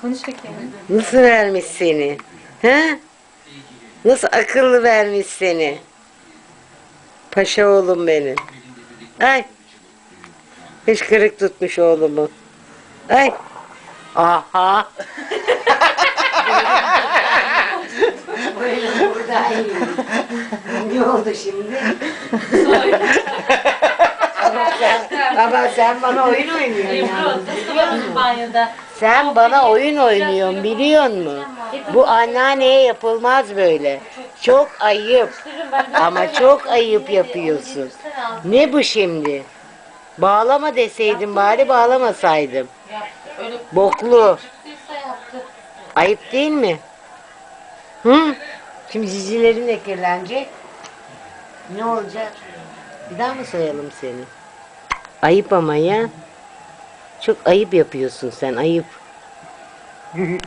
Konuş bakayım. Nasıl vermiş seni? He? Nasıl akıllı vermiş seni? Paşa oğlum benim. Ay. Hışkırık tutmuş oğlumu. Ay. Aha. Böyle burada iyi. Ne oldu şimdi? ama, sen, ama sen bana oyun oynuyorsun yani. banyoda. Sen bana oyun oynuyorsun biliyor musun? Bu anneanneye yapılmaz böyle. Çok ayıp. Ama çok ayıp yapıyorsun. Ne bu şimdi? Bağlama deseydin bari bağlamasaydım. Boklu. Ayıp değil mi? Hı? Şimdi cicilerin de. Ne olacak? Bir daha mı soyalım seni? Ayıp ama ya. Çok ayıp yapıyorsun sen ayıp.